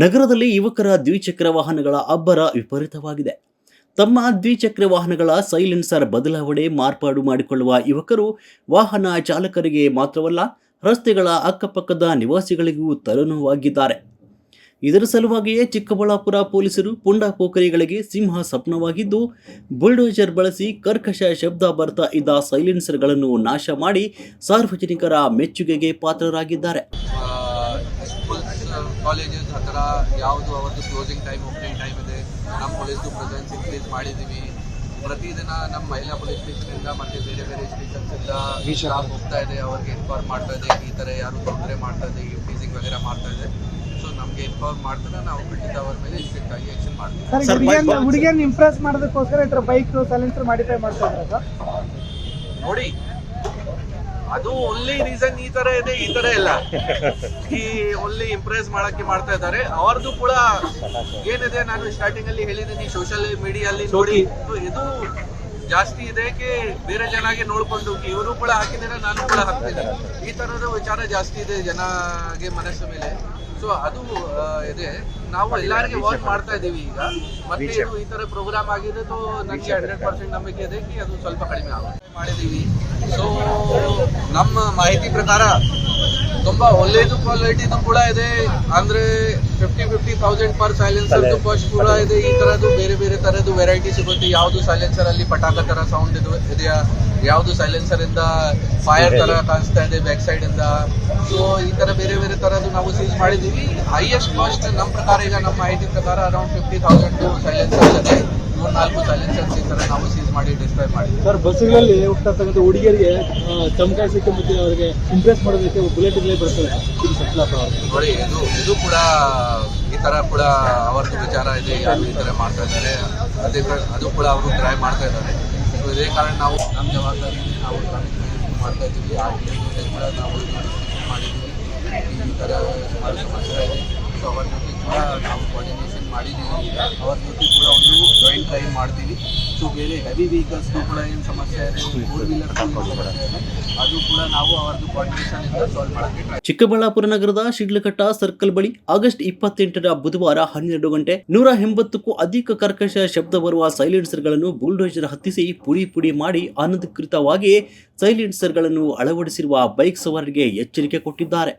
ನಗರದಲ್ಲಿ ಯುವಕರ ದ್ವಿಚಕ್ರ ವಾಹನಗಳ ಅಬ್ಬರ ವಿಪರೀತವಾಗಿದೆ. ತಮ್ಮ ದ್ವಿಚಕ್ರ ವಾಹನಗಳ ಸೈಲೆನ್ಸರ್ ಬದಲಾವಣೆ ಮಾರ್ಪಾಡು ಮಾಡಿಕೊಳ್ಳುವ ಯುವಕರು ವಾಹನ ಚಾಲಕರಿಗೆ ಮಾತ್ರವಲ್ಲ, ರಸ್ತೆಗಳ ಅಕ್ಕಪಕ್ಕದ ನಿವಾಸಿಗಳಿಗೂ ತಲೆನೋವಾಗಿದ್ದಾರೆ ಇದರ ಸಲುವಾಗಿಯೇ ಚಿಕ್ಕಬಳ್ಳಾಪುರ ಪೊಲೀಸರು ಪುಂಡ ಪೋಖರಿಗಳಿಗೆ ಸಿಂಹ ಸ್ವಪ್ನವಾಗಿದ್ದು, ಬುಲ್ಡೋಜರ್ ಬಳಸಿ ಕರ್ಕಶ ಶಬ್ದ ಬರ್ತಾ ಇದ್ದ ಸೈಲೆನ್ಸರ್ಗಳನ್ನು ನಾಶ ಮಾಡಿ ಸಾರ್ವಜನಿಕರ ಮೆಚ್ಚುಗೆಗೆ ಪಾತ್ರರಾಗಿದ್ದಾರೆ. ಕಾಲೇಜಸ್ ಹತ್ರ ಯಾವುದು ಅವ್ರದ್ದು ಕ್ಲೋಸಿಂಗ್ ಟೈಮ್ ಓಪನಿಂಗ್ ಟೈಮ್ ಇದೆ. ನಮ್ಮ ಪೊಲೀಸ್ದು ಪ್ರೆಸೆನ್ಸ್ ಇನ್ಕ್ರೀಸ್ ಮಾಡಿದ್ದೀವಿ ಪ್ರತಿದಿನ ನಮ್ಮ ಮಹಿಳಾ ಪೊಲೀಸ್ ಸ್ಟೇಷನಿಂದ ಮತ್ತು ಬೇರೆ ಬೇರೆ ಸ್ಟೇಷನ್ಸಿಂದ ಸ್ಟಾಫ್ ಹೋಗ್ತಾ ಇದೆ. ಅವ್ರಿಗೆ ಇನ್ಫಾರ್ಮ್ ಮಾಡ್ತಾ ಇದೆ. ಈ ಥರ ಯಾರು ತೊಂದರೆ ಮಾಡ್ತಾ ಇದೆ ಟೀಸಿಂಗ್ ವಗೇರೆ ಮಾಡ್ತಾ ಇದೆ. ಸೊ ನಮಗೆ ಇನ್ಫಾರ್ಮ್ ಮಾಡ್ತಾರೆ ನಾವು ಖಂಡಿತ ಅವ್ರ ಮೇಲೆ ಸ್ಟ್ರಿಕ್ಟ್ ಆಗಿ ಆ್ಯಕ್ಷನ್ ಮಾಡ್ತೀವಿ. ಸರ್ ಸರ್, ಹುಡುಗಿಯನ್ ಬೈಕ್- ಇಂಪ್ರೆಸ್ ಮಾಡೋದಕ್ಕೋಸ್ಕರ ಈ ಥರ ಬೈಕ್ ಸೈಲೆನ್ಸರ್ ಮಾಡಿಫೈ ಮಾಡ್ತಾ ಇದ್ದಾರೆ ಸರ್ ನೋಡಿ ಅದು ಒನ್ಲಿ ರೀಸನ್ ಈ ತರ ಇದೆ ಈ ತರ ಇಲ್ಲ. ಈ ಒನ್ಲಿ ಇಂಪ್ರೆಸ್ ಮಾಡಕ್ಕೆ ಮಾಡ್ತಾ ಇದ್ದಾರೆ. ಅವ್ರದ್ದು ಕೂಡ ಏನಿದೆ ನಾನು ಸ್ಟಾರ್ಟಿಂಗ್ ಅಲ್ಲಿ ಹೇಳಿದ್ದೀನಿ ಸೋಷಿಯಲ್ ಮೀಡಿಯಲ್ಲಿ ನೋಡಿ ಇದು ಜಾಸ್ತಿ ಇದೆ ಕಿ ಬೇರೆ ಜನಗೆ ನೋಡ್ಕೊಂಡು ಇವರು ಕೂಡ ಹಾಕಿದ್ರೆ ನಾನು ಕೂಡ ಹಾಕ್ತಿದ್ದೆ ಈ ತರದ ವಿಚಾರ ಜಾಸ್ತಿ ಇದೆ ಜನಗೆ ಮನಸ್ಸು ಮೇಲೆ. ಸೊ ಅದು ಇದೆ. ನಾವು ಎಲ್ಲರಿಗೆ ವಾಚ್ ಮಾಡ್ತಾ ಇದ್ದೀವಿ ಈಗ. ಮತ್ತೆ ಇದು ಈ ತರ ಪ್ರೋಗ್ರಾಮ್ ಆಗಿದೆ ಸೊ ನನಗೆ ಹಂಡ್ರೆಡ್ ಪರ್ಸೆಂಟ್ ನಂಬಿಕೆ ಇದೆ ಕಿ ಅದು ಸ್ವಲ್ಪ ಕಡಿಮೆ ಆಗುತ್ತೆ. ಮಾಡಿದೀವಿ ಸೊ ನಮ್ಮ ಮಾಹಿತಿ ಪ್ರಕಾರ ತುಂಬಾ ಒಳ್ಳೇದು ಕ್ವಾಲಿಟಿದು ಕೂಡ ಇದೆ. ಅಂದ್ರೆ fifty fifty thousand per silencer first ಕೂಡ ಇದೆ. ಈ ತರದ್ದು ಬೇರೆ ಬೇರೆ ತರದ್ದು ವೆರೈಟಿ ಸಿಗುತ್ತೆ. ಯಾವುದು ಸೈಲೆನ್ಸರ್ ಅಲ್ಲಿ ಪಟಾಕ ತರ ಸೌಂಡ್ ಇದು ಇದೆಯಾ? ಯಾವುದು ಸೈಲೆನ್ಸರ್ ಇಂದ ಫೈರ್ ತರ ಕಾಣಿಸ್ತಾ ಇದೆ ಬ್ಯಾಕ್ ಸೈಡ್ ಇಂದ? ಸೊ ಈ ತರ ಬೇರೆ ಬೇರೆ ತರದ್ದು ನಾವು ಸೀಸ್ ಮಾಡಿದೀವಿ ಹೈಯೆಸ್ಟ್ ಕಾಸ್ಟ್ ನಮ್ಮ ಪ್ರಕಾರ ಈಗ ನಮ್ಮ ಐಟಿ ಪ್ರಕಾರ ಅರೌಂಡ್ ಫಿಫ್ಟಿ ತೌಸಂಡ್ ಸೈಲೆನ್ಸರ್ ಇದೆ. ಮೂರ್ ನಾಲ್ಕು ಸೈಲೆನ್ಸರ್ಸ್ ಈ ತರ ನಾವು ಸೀಸ್ ಮಾಡಿ ಡಿಸ್ಪ್ಲೇ ಮಾಡಿ. ಸರ್ ಬಸ್ಗಳಲ್ಲಿ ಹೋಗ್ತಾ ಇರ್ತಕ್ಕಂಥ ಹುಡುಗಿಯರಿಗೆ ಚಮಕಾಯಿಸಕ್ಕೆ ಮತ್ತೆ ಅವರಿಗೆ ಇಂಪ್ರೆಸ್ ಮಾಡೋದಕ್ಕೆ ಬುಲೆಟ್ಗಳೇ ಬರ್ತವೆ. ನೋಡಿ ಇದು ಇದು ಕೂಡ ಈ ತರ ಕೂಡ ಅವರದ್ದು ವಿಚಾರ ಇದೆ ಯಾರು ಈ ಥರ ಮಾಡ್ತಾ ಇದ್ದಾರೆ. ಅದೇ ಅದು ಕೂಡ ಅವರು ಟ್ರೈ ಮಾಡ್ತಾ ಇದ್ದಾರೆ. ಸೊ ಇದೇ ಕಾರಣ ನಾವು ನಮ್ಮ ಜವಾಬ್ದಾರಿ ನಾವು ಮಾಡ್ತಾ ಇದ್ದೀವಿ. ಆ ಕೂಡ ನಾವು ಮಾಡಿದ್ದೀವಿ. ಈ ಥರ ಸುಮಾರು ಸಮಸ್ಯೆ ಇದೆ. ಸೊ ಅವ್ರ ಜೊತೆ ಕೂಡ ನಾವು ಮಾಡಿದ್ದೀವಿ ಅವ್ರ ಜೊತೆ ಕೂಡ ಒಂದು ಜಾಯಿಂಟ್ ಡ್ರೈವ್ ಮಾಡ್ತೀವಿ. ಸೊ ಬೇರೆ ಹೆವಿ ವೆಹಿಕಲ್ಸ್ ಕೂಡ ಏನು ಸಮಸ್ಯೆ ಇದೆ ಫೋರ್ ವೀಲರ್ ಸಮಸ್ಯೆ ಇದೆ. ಅದು ಕೂಡ ನಾವು ಅವ್ರದ್ದು ಕೋಆರ್ಡಿನೇಷನ್ ಇಂದ ಸಾಲ್ವ್ ಮಾಡೋಕ್ಕೆ ಚಿಕ್ಕಬಳ್ಳಾಪುರ ನಗರದ ಶಿಡ್ಲಘಟ್ಟ ಸರ್ಕಲ್ ಬಳಿ ಆಗಸ್ಟ್ ಇಪ್ಪತ್ತೆಂಟರ ಬುಧವಾರ ಹನ್ನೆರಡು ಗಂಟೆ ನೂರ ಎಂಬತ್ತಕ್ಕೂ ಅಧಿಕ ಕರ್ಕಶ ಶಬ್ದ ಬರುವ ಸೈಲೆನ್ಸರ್ಗಳನ್ನು ಬುಲ್ಡೋಜರ್ ಹತ್ತಿಸಿ ಪುಡಿ ಪುಡಿ ಮಾಡಿ ಅನಧಿಕೃತವಾಗಿ ಸೈಲೆನ್ಸರ್ಗಳನ್ನು ಅಳವಡಿಸಿರುವ ಬೈಕ್ ಸವಾರರಿಗೆ ಎಚ್ಚರಿಕೆ ಕೊಟ್ಟಿದ್ದಾರೆ.